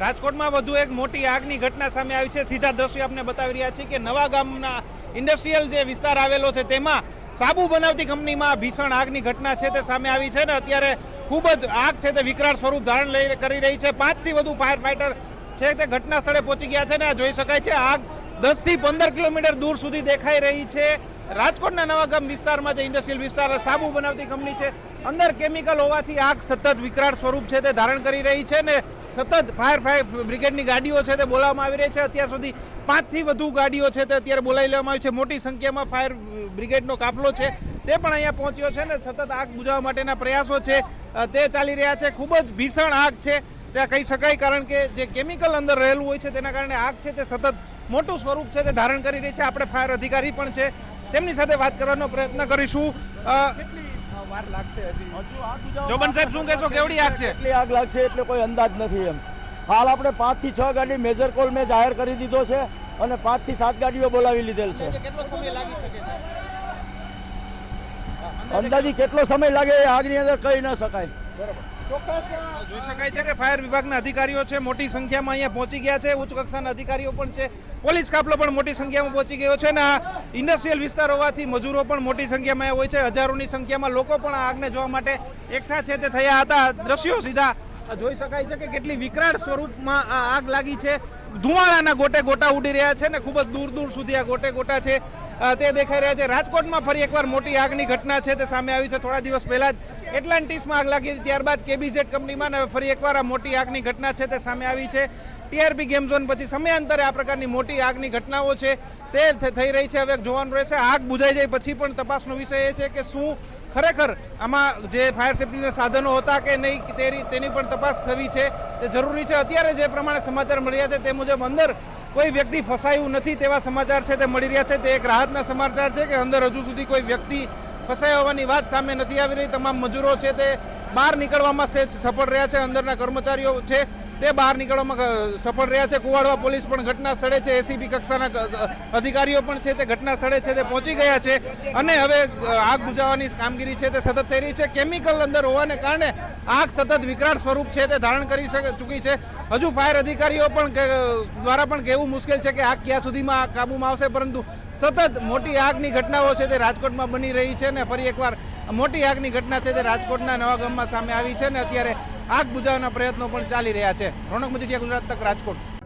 રાજકોટમાં વધુ એક મોટી આગની ઘટના સામે આવી છે. સીધા દ્રશ્યો આપને બતાવી રહ્યા છીએ કે નવા ગામના ઇન્ડસ્ટ્રીયલ જે વિસ્તાર આવેલો છે, તેમાં સાબુ બનાવતી કંપનીમાં ભીષણ આગની ઘટના છે તે સામે આવી છે ને અત્યારે ખૂબ જ આગ છે તે વિકરાળ સ્વરૂપ ધારણ લઈ કરી રહી છે. પાંચથી વધુ ફાયર ફાઇટર છે તે ઘટના સ્થળે પહોંચી ગયા છે ને આ જોઈ શકાય છે, આગ દસથી પંદર કિલોમીટર દૂર સુધી દેખાઈ રહી છે. રાજકોટના નવાગામ વિસ્તારમાં જે ઇન્ડસ્ટ્રીયલ વિસ્તાર સાબુ બનાવતી કંપની છે, અંદર કેમિકલ હોવાથી આગ સતત વિકરાળ સ્વરૂપ છે તે ધારણ કરી રહી છે ને સતત ફાયર ફાયર બ્રિગેડની ગાડીઓ છે તે બોલાવવામાં આવી રહી છે. અત્યાર સુધી પાંચથી વધુ ગાડીઓ છે તે અત્યારે બોલાવી લેવામાં આવી છે. મોટી સંખ્યામાં ફાયર બ્રિગેડનો કાફલો છે તે પણ અહીંયા પહોંચ્યો છે ને સતત આગ બુઝાવવા માટેના પ્રયાસો છે. તે ચાલી રહ્યા છે. ખૂબ જ ભીષણ આગ છે. ત્યાં કહી શકાય કારણ કે જે કેમિકલ અંદર રહેલું હોય છે તેના કારણે આગ છે તે સતત મોટું સ્વરૂપ છે તે ધારણ કરી રહી છે. આપણે ફાયર અધિકારી પણ છે. તેમની સાથે વાત કરવાનો પ્રયત્ન કરીશું. વાર લાગશે હજી જોબન સાહેબ શું કહેશો? કેવડી આગ છે? એટલી આગ લાગશે એટલે કોઈ અંદાજ નથી એમ. હાલ આપણે પાંચથી છ ગાડી મેજર કોલ મેં જાહેર કરી દીધો છે અને પાંચથી સાત ગાડીઓ બોલાવી લીધેલ છે. અંદાજી કેટલો સમય લાગે એ આગની અંદર કહી ન શકાય. જોઈ શકાય છે કે ફાયર વિભાગના અધિકારીઓ છે, મોટી સંખ્યામાં અહીંયા પહોંચી ગયા છે. ઉચ્ચ કક્ષાના અધિકારીઓ પણ છે. પોલીસ કાફલો પણ મોટી સંખ્યામાં પહોંચી ગયો છે અને આ ઇન્ડસ્ટ્રીયલ વિસ્તાર હોવાથી મજૂરો પણ મોટી સંખ્યામાં હોય છે. હજારોની સંખ્યામાં લોકો પણ આગને જોવા માટે એકઠા છે. તે થયા હતા. દ્રશ્યો સીધા જોઈ શકાય છે કે કેટલી વિકરાળ સ્વરૂપમાં આ આગ લાગી છે. ધુમાડાના ગોટે ગોટા ઉડી રહ્યા છે ને ખૂબ જ દૂર દૂર સુધી આ ગોટે ગોટા છે. તે દેખાઈ રહ્યા છે. રાજકોટમાં ફરી એકવાર મોટી આગની ઘટના છે. તે સામે આવી છે. થોડા દિવસ પહેલા જ એટલાન્ટિસમાં આગ લાગી ત્યારબાદ કેબીઝેડ કંપનીમાં ફરી એકવાર આ મોટી આગની ઘટના છે તે સામે આવી છે. ટીઆરપી ગેમ ઝોન પછી સમયાંતરે આ પ્રકારની મોટી આગની ઘટનાઓ છે તે થઈ રહી છે. હવે જોવાનું રહેશે, આગ બુઝાઈ જાય પછી પણ તપાસનો વિષય એ છે કે શું ખરેખર આમાં જે ફાયર સેફ્ટીના સાધનો હતા કે નહીં તેની પણ તપાસ થવી છે. તે જરૂરી છે. અત્યારે જે પ્રમાણે સમાચાર મળ્યા છે તે મુજબ અંદર કોઈ વ્યક્તિ ફસાયું નથી તેવા સમાચાર છે તે મળી રહ્યા છે. તે એક રાહતના સમાચાર છે કે અંદર હજુ સુધી કોઈ વ્યક્તિ ફસાયા હોવાની વાત સામે નથી આવી રહી. તમામ મજૂરો છે તે બહાર નીકળવામાં સહેજ સફળ રહ્યા છે. અંદરના કર્મચારીઓ છે તે બહાર નીકળવામાં સફળ રહ્યા છે. કુવાડવા પોલીસ પણ ઘટના સ્થળે છે. એસીપી કક્ષાના અધિકારીઓ પણ છે. તે ઘટના સ્થળે છે. તે પહોંચી ગયા છે. અને હવે આગ બુઝાવવાની કામગીરી છે. તે સતત થઈ રહી છે. કેમિકલ અંદર હોવાને કારણે આગ સતત વિકરાળ સ્વરૂપ છે. તે ધારણ કરી ચૂકી છે. હજુ ફાયર અધિકારીઓ પણ દ્વારા પણ કહેવું મુશ્કેલ છે કે આગ ક્યાં સુધીમાં કાબૂમાં આવશે. પરંતુ સતત મોટી આગની ઘટનાઓ છે તે રાજકોટમાં બની રહી છે. ને ફરી એકવાર મોટી આગની ઘટના છે તે રાજકોટના નવા ગામમાં સામે આવી છે. ને અત્યારે આગ બુઝાવવાના પ્રયત્નો પણ ચાલી રહ્યા છે. રોનક મજીઠિયા ગુજરાત તક રાજકોટ.